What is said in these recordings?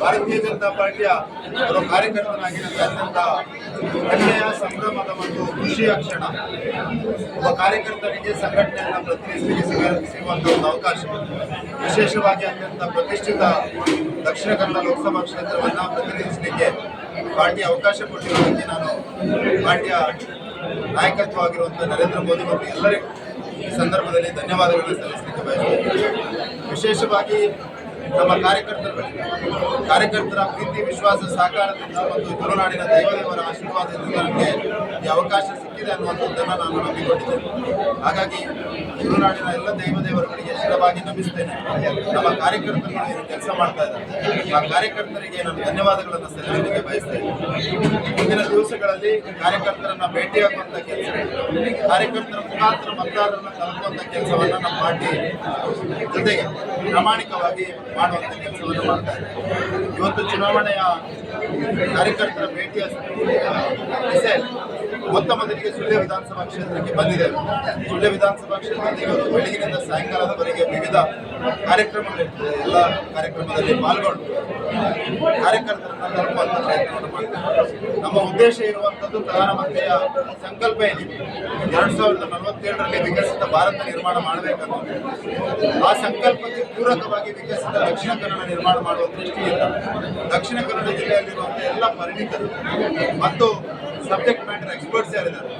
ಭಾರತೀಯ ಜನತಾ ಪಾರ್ಟಿಯ ಒಬ್ಬ ಕಾರ್ಯಕರ್ತನಾಗಿ ನನಗೆ ಅತ್ಯಂತ ಒಳ್ಳೆಯ ಸಂಭ್ರಮದ ಮತ್ತು ಖುಷಿಯ ಕ್ಷಣ. ಒಬ್ಬ ಕಾರ್ಯಕರ್ತನಿಗೆ ಸಂಘಟನೆಯನ್ನು ಪ್ರತಿನಿಧಿಸಲಿಕ್ಕೆ ಸಿಗ- ಸಿಗುವಂತಹ ಒಂದು ಅವಕಾಶ. ವಿಶೇಷವಾಗಿ ಅತ್ಯಂತ ಪ್ರತಿಷ್ಠಿತ ದಕ್ಷಿಣ ಕನ್ನಡ ಲೋಕಸಭಾ ಕ್ಷೇತ್ರವನ್ನು ಪ್ರತಿನಿಧಿಸಲಿಕ್ಕೆ ಪಾರ್ಟಿ ಅವಕಾಶ ಕೊಟ್ಟಿರುವುದಕ್ಕೆ ನಾನು ಪಾರ್ಟಿಯ ನಾಯಕತ್ವ ಆಗಿರುವಂಥ ನರೇಂದ್ರ ಮೋದಿ ಮತ್ತು ಎಲ್ಲರಿಗೂ ಈ ಸಂದರ್ಭದಲ್ಲಿ ಧನ್ಯವಾದಗಳನ್ನು ಸಲ್ಲಿಸಲಿಕ್ಕೆ ವಿಶೇಷವಾಗಿ ನಮ್ಮ ಕಾರ್ಯಕರ್ತರ ಕಾರ್ಯಕರ್ತರ ಪ್ರೀತಿ, ವಿಶ್ವಾಸ, ಸಹಕಾರದಿಂದ ಮತ್ತು ತುಳುನಾಡಿನ ದೈವದೇವರ ಆಶೀರ್ವಾದದಿಂದ ನನಗೆ ಈ ಅವಕಾಶ ಸಿಕ್ಕಿದೆ ಅನ್ನುವಂಥದ್ದನ್ನು ನಾನು ನಂಬಿಕೊಂಡಿದ್ದೇನೆ. ಹಾಗಾಗಿ ತುಳುನಾಡಿನ ಎಲ್ಲ ದೈವದೇವರುಗಳಿಗೆ ಶಿರವಾಗಿ ನಂಬಿಸ್ತೇನೆ ನಮ್ಮ ಕಾರ್ಯಕರ್ತರು ಏನು ಕೆಲಸ ಮಾಡ್ತಾ ಇದ್ದಾರೆ. ಆ ಕಾರ್ಯಕರ್ತರಿಗೆ ನಾನು ಧನ್ಯವಾದಗಳನ್ನು ಸಲ್ಲಿಸಲಿಕ್ಕೆ ಬಯಸ್ತೇನೆ. ಮುಂದಿನ ದಿವಸಗಳಲ್ಲಿ ಕಾರ್ಯಕರ್ತರನ್ನ ಭೇಟಿಯಾಗುವಂತ ಕೆಲಸ. ಕಾರ್ಯಕರ್ತರ ಮುಖಾಂತರ ಮತದಾರರನ್ನು ತಲುಪುವಂತ ಕೆಲಸವನ್ನು ನಮ್ಮ ಪಾರ್ಟಿ ಜೊತೆಗೆ ಪ್ರಾಮಾಣಿಕವಾಗಿ ಮಾಡುವಂತ ಕೆಲಸವನ್ನು ಮಾಡ್ತಾ ಇದೆ ಇವತ್ತು ಚುನಾವಣೆಯ ಕಾರ್ಯಕರ್ತರ ಭೇಟಿಯ ಮೊತ್ತ ಮೊದಲಿಗೆ ಸುಳ್ಯ ವಿಧಾನಸಭಾ ಕ್ಷೇತ್ರಕ್ಕೆ ಬಂದಿದೆ. ಸುಳ್ಯ ವಿಧಾನಸಭಾ ಕ್ಷೇತ್ರದಲ್ಲಿ ಇವತ್ತು ಬೆಳಗಿನಿಂದ ಸಾಯಂಕಾಲದವರೆಗೆ ವಿವಿಧ ಕಾರ್ಯಕ್ರಮಗಳಿರ್ತದೆ. ಎಲ್ಲ ಕಾರ್ಯಕ್ರಮದಲ್ಲಿ ಪಾಲ್ಗೊಂಡು ಕಾರ್ಯಕರ್ತರನ್ನ ತಲುಪುವಂತ ಪ್ರಯತ್ನವನ್ನು ನಮ್ಮ ಉದ್ದೇಶ ಇರುವಂತದ್ದು ಪ್ರಧಾನಮಂತ್ರಿಯ ಸಂಕಲ್ಪ ಏನಿದೆ? ಎರಡ್ ಸಾವಿರದ ನಲವತ್ತೇಳರಲ್ಲಿ ವಿಕಸಿತ ಭಾರತ ನಿರ್ಮಾಣ ಮಾಡಬೇಕನ್ನೋ ಆ ಸಂಕಲ್ಪಕ್ಕೆ ಪೂರಕವಾಗಿ ವಿಕಸಿತ ದಕ್ಷಿಣ ಕನ್ನಡ ನಿರ್ಮಾಣ ಮಾಡುವ ದೃಷ್ಟಿಯಿಂದ ದಕ್ಷಿಣ ಕನ್ನಡ ಜಿಲ್ಲೆಯಲ್ಲಿರುವಂತಹ ಎಲ್ಲ ಪರಿಣಿತರು ಮತ್ತು ಸಬ್ಜೆಕ್ಟ್ ಮ್ಯಾಟರ್ ಎಕ್ಸ್ಪರ್ಟ್ಸ್ ಯಾರಿದ್ದಾರೆ?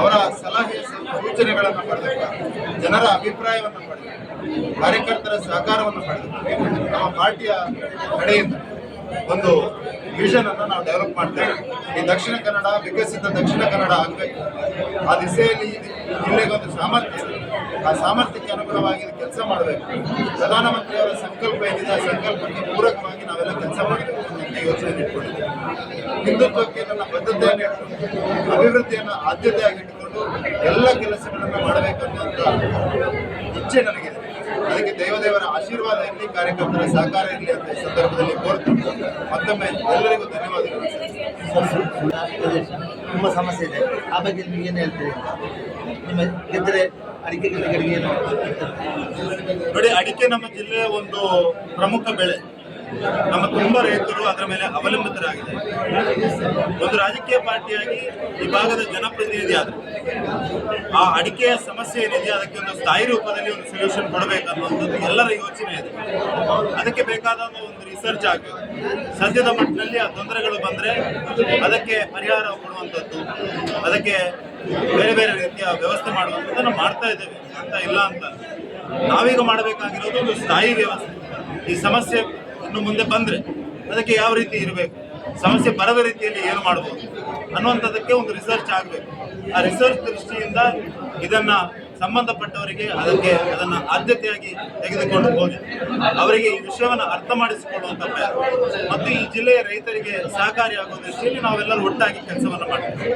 ಅವರ ಸಲಹೆ, ಸೂಚನೆಗಳನ್ನು ಪಡೆದು ಜನರ ಅಭಿಪ್ರಾಯವನ್ನು ಪಡೆದು ಕಾರ್ಯಕರ್ತರ ಸಹಕಾರವನ್ನು ಪಡೆದು ನಮ್ಮ ಪಾರ್ಟಿಯ ಕಡೆಯಿಂದ ಒಂದು ವಿಷನ್ ಅನ್ನು ನಾವು ಡೆವಲಪ್ ಮಾಡ್ತೇವೆ ಈ ದಕ್ಷಿಣ ಕನ್ನಡ, ವಿಕಸಿತ ದಕ್ಷಿಣ ಕನ್ನಡ ಆಗಬೇಕು. ಆ ದಿಸೆಯಲ್ಲಿ ಜಿಲ್ಲೆಗೆ ಒಂದು ಸಾಮರ್ಥ್ಯ ಆ ಸಾಮರ್ಥ್ಯಕ್ಕೆ ಅನುಗುಣವಾಗಿ ಕೆಲಸ ಮಾಡಬೇಕು. ಪ್ರಧಾನಮಂತ್ರಿಯವರ ಸಂಕಲ್ಪ ಏನಿದೆ, ಆ ಸಂಕಲ್ಪಕ್ಕೆ ಪೂರಕವಾಗಿ ನಾವೆಲ್ಲ ಕೆಲಸ ಮಾಡಬೇಕು ಅಂತ ಯೋಚನೆ ಇಟ್ಕೊಂಡಿದ್ದೇವೆ. ಹಿಂದುತ್ವಕ್ಕೆ ನನ್ನ ಬದ್ಧತೆಯನ್ನು ಅಭಿವೃದ್ಧಿಯನ್ನು ಆದ್ಯತೆಯಾಗಿ ಇಟ್ಟುಕೊಂಡು ಎಲ್ಲ ಕೆಲಸಗಳನ್ನು ಮಾಡಬೇಕನ್ನುವಂಥ ಇಚ್ಛೆ ನನಗಿದೆ. ಅದಕ್ಕೆ ದೇವದೇವರ ಆಶೀರ್ವಾದ ಇರಲಿ ಕಾರ್ಯಕರ್ತರ ಸಹಕಾರ ಇರಲಿ ಅಂತ ಈ ಸಂದರ್ಭದಲ್ಲಿ ಕೋರ್ತೀನಿ ಮತ್ತೊಮ್ಮೆ ಎಲ್ಲರಿಗೂ ಧನ್ಯವಾದಗಳು. ತುಂಬ ಸಮಸ್ಯೆ ಇದೆ. ಆ ಬಗ್ಗೆ ನಿಮ್ಗೆ ಏನು ಹೇಳ್ತೀರಿ? ನಿಮ್ಮ ಗೆದ್ದರೆ ಅಡಿಕೆ ಗಿಡಗಳಿಗೆ ಏನು? ನೋಡಿ ಅಡಿಕೆ ನಮ್ಮ ಜಿಲ್ಲೆಯ ಒಂದು ಪ್ರಮುಖ ಬೆಳೆ. ನಮ್ಮ ತುಂಬ ರೈತರು ಅದರ ಮೇಲೆ ಅವಲಂಬಿತರಾಗಿದೆ. ಒಂದು ರಾಜಕೀಯ ಪಾರ್ಟಿಯಾಗಿ ಈ ಭಾಗದ ಜನಪ್ರತಿನಿಧಿ ಆದ್ರೆ. ಆ ಅಡಿಕೆಯ ಸಮಸ್ಯೆ ಏನಿದೆ, ಅದಕ್ಕೆ ಒಂದು ಸ್ಥಾಯಿ ರೂಪದಲ್ಲಿ ಒಂದು ಸೊಲ್ಯೂಷನ್ ಕೊಡಬೇಕನ್ನುವಂಥದ್ದು ಎಲ್ಲರ ಯೋಚನೆ ಇದೆ. ಅದಕ್ಕೆ ಬೇಕಾದ ಒಂದು ರಿಸರ್ಚ್ ಆಗಬೇಕು. ಸದ್ಯದ ಮಟ್ಟಿನಲ್ಲಿ ಆ ತೊಂದರೆಗಳು ಬಂದರೆ ಅದಕ್ಕೆ ಪರಿಹಾರ ಕೊಡುವಂಥದ್ದು, ಅದಕ್ಕೆ ಬೇರೆ ಬೇರೆ ರೀತಿಯ ವ್ಯವಸ್ಥೆ ಮಾಡುವಂಥದ್ದನ್ನು ಮಾಡ್ತಾ ಇದ್ದೇವೆ. ಅಂತ ಇಲ್ಲ ಅಂತ. ನಾವೀಗ ಮಾಡಬೇಕಾಗಿರೋದು ಒಂದು ಸ್ಥಾಯಿ ವ್ಯವಸ್ಥೆ. ಈ ಸಮಸ್ಯೆ ಇನ್ನು ಮುಂದೆ ಬಂದರೆ ಅದಕ್ಕೆ ಯಾವ ರೀತಿ ಇರಬೇಕು? ಸಮಸ್ಯೆ ಬರದ ರೀತಿಯಲ್ಲಿ ಏನು ಮಾಡ್ಬೋದು? ಅನ್ನುವಂಥದ್ದಕ್ಕೆ ಒಂದು ರಿಸರ್ಚ್ ಆಗಬೇಕು. ಆ ರಿಸರ್ಚ್ ದೃಷ್ಟಿಯಿಂದ ಇದನ್ನ ಸಂಬಂಧಪಟ್ಟವರಿಗೆ ಅದಕ್ಕೆ ಅದನ್ನ ಆದ್ಯತೆಯಾಗಿ ತೆಗೆದುಕೊಂಡು ಹೋಗಿ, ಅವರಿಗೆ ಈ ವಿಷಯವನ್ನು ಅರ್ಥ ಮಾಡಿಸಿಕೊಳ್ಳುವಂಥ ಪ್ರಯತ್ನ. ಮತ್ತು ಈ ಜಿಲ್ಲೆಯ ರೈತರಿಗೆ ಸಹಕಾರಿಯಾಗುವ ದೃಷ್ಟಿಯಲ್ಲಿ ನಾವೆಲ್ಲರೂ ಒಟ್ಟಾಗಿ ಕೆಲಸವನ್ನು ಮಾಡ್ತೀವಿ.